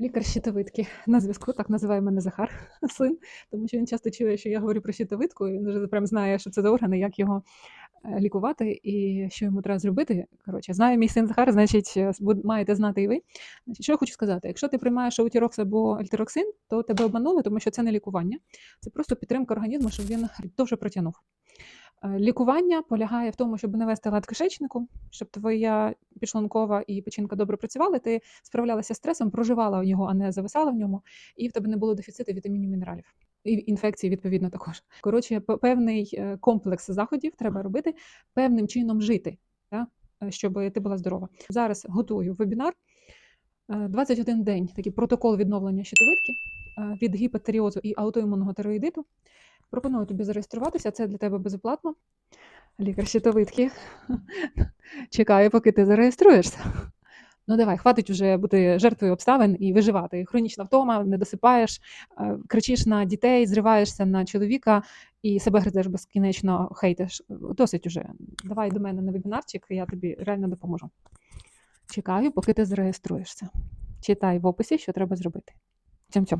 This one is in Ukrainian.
Лікар щитовидки на зв'язку, так називає мене Захар, син, тому що він часто чує, що я говорю про щитовидку, він вже прям знає, що це за органи, як його е, лікувати і що йому треба зробити. Коротше, знає мій син Захар, значить, е, маєте знати і ви. Значить, що я хочу сказати: якщо ти приймаєш аутірокс або альтероксин, то тебе обманули, тому що це не лікування, це просто підтримка організму, щоб він довше протягнув. Е, Лікування полягає в тому, щоб навести лад кишечнику, щоб твоя підшлункова і печінка добре працювали, ти справлялася з стресом, проживала його, а не зависала в ньому, і в тебе не було дефіциту вітамінів мінералів. І інфекції, відповідно, також. Коротше, певний е, комплекс заходів треба робити, певним чином жити, да? е, щоб ти була здорова. Зараз готую вебінар. Е, 21 день такий протокол відновлення щитовидки від гіпотеріозу і аутоімунного тироїдиту. Пропоную тобі зареєструватися, це для тебе безоплатно. Лікар щитовидки. Чекаю, поки ти зареєструєшся. Ну давай, хватить вже бути жертвою обставин і виживати. Хронічна втома, не досипаєш, е, кричиш на дітей, зриваєшся на чоловіка і себе гризеш безкінечно, хейтиш. Досить уже. Давай до мене на вебінарчик, я тобі реально допоможу. Чекаю, поки ти зареєструєшся. Читай в описі, що треба зробити. Цьом-цьом.